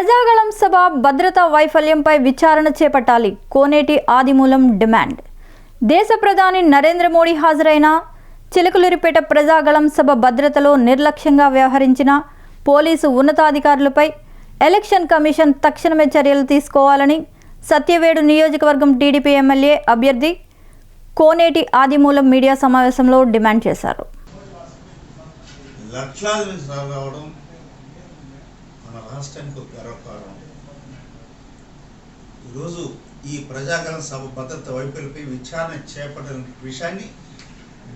ప్రజాగళం సభ భద్రతా వైఫల్యంపై విచారణ చేపట్టాలి. కోనేటి ఆదిమూలం డిమాండ్. దేశ ప్రధాని నరేంద్ర మోడీ హాజరైన చిలకలూరిపేట ప్రజాగళం సభ భద్రతలో నిర్లక్ష్యంగా వ్యవహరించిన పోలీసు ఉన్నతాధికారులపై ఎలక్షన్ కమిషన్ తక్షణమే చర్యలు తీసుకోవాలని సత్యవేడు నియోజకవర్గం టీడీపీ ఎమ్మెల్యే అభ్యర్థి కోనేటి ఆదిమూలం మీడియా సమావేశంలో డిమాండ్ చేశారు. మన రాష్ట్రానికి ఒక గర్వకారణం. ఈరోజు ఈ ప్రజాగరణ సభ భద్రత వైఫల్యపై విచారణ చేపట్టిన విషయాన్ని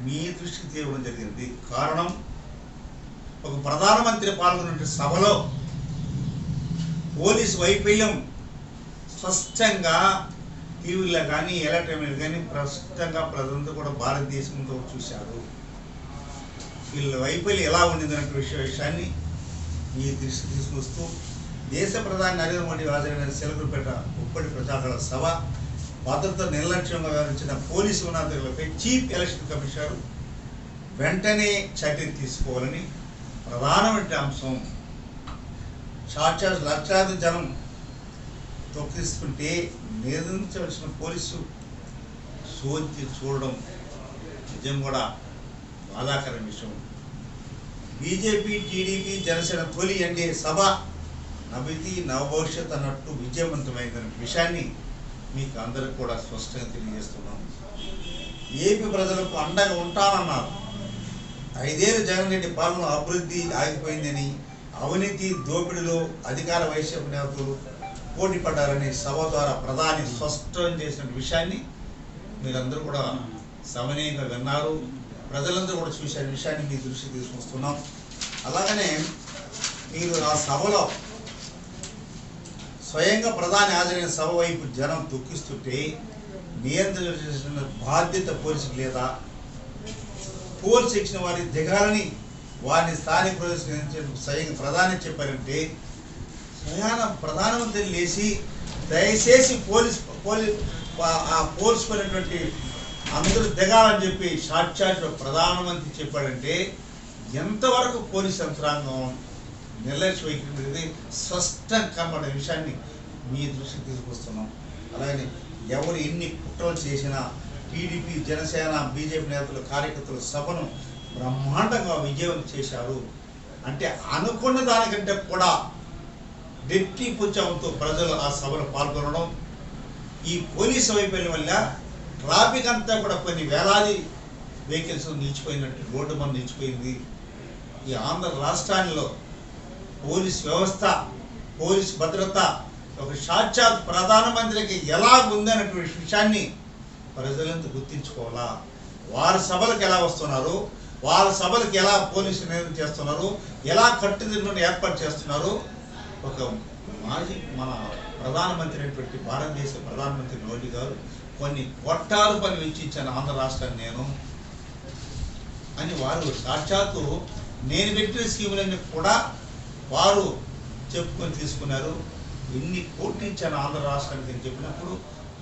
మీ దృష్టికి తీరడం జరిగింది. కారణం ఒక ప్రధానమంత్రి పాల్గొన్న సభలో పోలీస్ వైఫల్యం స్పష్టంగా టీవీలో కానీ ఎలక్ట్రానిక్ కానీ స్పష్టంగా ప్రజలంతా కూడా భారతదేశంతో చూశారు. వీళ్ళ వైఫల్యం ఎలా ఉండిందనే విషయ విషయాన్ని మీ దృష్టి తీసుకొస్తూ దేశ ప్రధాని నరేంద్ర మోడీ హాజరైన సెలవుపేట ఉప్పటి ప్రజాగణ సభ భద్రత నిర్లక్ష్యంగా వ్యవహరించిన పోలీసు ఉన్నతులపై చీఫ్ ఎలక్షన్ కమిషనర్ వెంటనే చర్యలు తీసుకోవాలని ప్రధానమైన అంశం. సాక్షాత్ లక్షాది జనం తొక్కిస్తుంటే నియంత్రించవలసిన పోలీసు సోచి చూడడం నిజం కూడా బాధాకర విషయం. బీజేపీ టీడీపీ జనసేన తొలి ఎన్డీఏ సభ నవితి నవభవిష్యత్ అన్నట్టు విజయవంతమైందనే విషయాన్ని మీకు అందరికి కూడా స్పష్టంగా తెలియజేస్తున్నాం. ఏపీ ప్రజలకు అండగా ఉంటానన్నారు. ఐదేళ్ళు జగన్ రెడ్డి పాలన అభివృద్ధి ఆగిపోయిందని అవినీతి దోపిడిలో అధికార వైసీపీ నేతలు పోటీ పడ్డారని సభ ద్వారా ప్రధాని స్పష్టం చేసిన విషయాన్ని మీరందరూ కూడా సమనీయంగా విన్నారు. ప్రజలందరూ కూడా చూసే విషయాన్ని మీ దృష్టికి తీసుకొస్తున్నాం అలాగనే మీరు ఆ సభలో స్వయంగా ప్రధాని హాజరైన సభ వైపు జనం దుఃఖిస్తుంటే నియంత్రించిన బాధ్యత పోలీసుకు లేదా పోలీసు ఇచ్చిన వారి దిగాలని వారిని స్థానిక ప్రదర్శించిన స్వయంగా ప్రధాని చెప్పారంటే స్వయాన ప్రధానమంత్రి లేచి దయచేసి పోలీస్ పోలీస్ ఆ పోల్స్ పడినటువంటి అందరూ దిగాలని చెప్పి సాక్షాత్ ప్రధానమంత్రి చెప్పాడంటే ఎంతవరకు పోలీస్ యంత్రాంగం నిర్లక్ష్యమైంది అనేది స్పష్టం కనబడే విషయాన్ని మీ దృష్టికి తీసుకొస్తున్నాం. అలాగే ఎవరు ఎన్ని కుట్రలు చేసినా టీడీపీ జనసేన బీజేపీ నేతలు కార్యకర్తల సభను బ్రహ్మాండంగా విజయం చేశారు అంటే అనుకున్న దానికంటే కూడా డెప్టీ పుచ్చంతో ప్రజలు ఆ సభలో పాల్గొనడం ఈ పోలీసు వైఫల్యం వల్ల ట్రాఫిక్ అంతా కూడా కొన్ని వేలాది వెహికల్స్ నిలిచిపోయినట్టు రోడ్డు మనం నిలిచిపోయింది. ఈ ఆంధ్ర రాష్ట్రాల్లో పోలీస్ వ్యవస్థ పోలీస్ భద్రత ఒక సాక్షాత్ ప్రధానమంత్రికి ఎలా ఉందనేటువంటి విషయాన్ని ప్రజలంతా గుర్తించుకోవాలా? వారి సభలకు ఎలా వస్తున్నారు? వారి సభలకు ఎలా పోలీసు నియంత్రణ చేస్తున్నారు? ఎలా కట్టుదిట్టును ఏర్పాటు చేస్తున్నారు? ఒక మాజీ మన ప్రధానమంత్రి అయినటువంటి భారతదేశ ప్రధానమంత్రి మోడీ గారు కొన్ని కొట్టాలు పని వెచ్చించాను ఆంధ్ర రాష్ట్రాన్ని నేను అని వారు సాక్షాత్తు నేను పెట్టిన స్కీములన్నీ కూడా వారు చెప్పుకొని తీసుకున్నారు. ఎన్ని కోట్లు ఇచ్చాను ఆంధ్ర రాష్ట్రానికి అని చెప్పినప్పుడు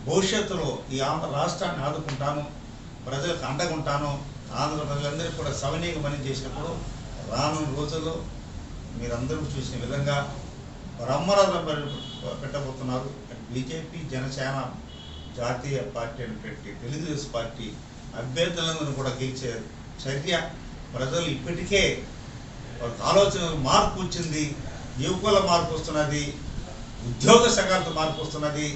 భవిష్యత్తులో ఈ ఆంధ్ర రాష్ట్రాన్ని ఆదుకుంటాను ప్రజలకు అండగుంటాను ఆంధ్ర ప్రజలందరికీ కూడా సవనీయ పని చేసినప్పుడు రానున్న రోజుల్లో మీరందరూ చూసిన విధంగా బ్రహ్మరథం పెట్టబోతున్నారు. బీజేపీ జనసేన జాతీయ పార్టీ అయినటువంటి తెలుగుదేశం పార్టీ అభ్యర్థులందరూ కూడా గెలిచే చర్య ప్రజలు ఇప్పటికే వాళ్ళ ఆలోచన మార్పు వచ్చింది యువకుల మార్పు వస్తున్నది ఉద్యోగ సంఘాలతో మార్పు వస్తున్నది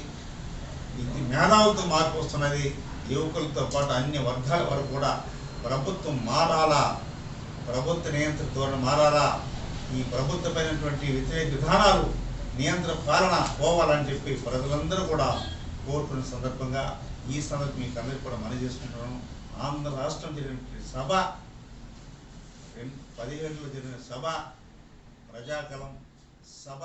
ఇది మేధావులతో మార్పు వస్తున్నది యువకులతో పాటు అన్ని వర్గాల వరకు కూడా ప్రభుత్వం మారాలా ప్రభుత్వ నియంత్రణ ధోరణి మారాలా ఈ ప్రభుత్వమైనటువంటి వ్యతిరేక విధానాలు నియంత్రణ పాలన పోవాలని చెప్పి ప్రజలందరూ కూడా కోరుకున్న సందర్భంగా ఈ సందర్భం మీకు అందరికీ కూడా మనం చేసుకుంటున్నాను. ఆంధ్ర రాష్ట్రం జరిగిన సభ రెండు పదిహేడులో జరిగిన సభ ప్రజాకలం సభ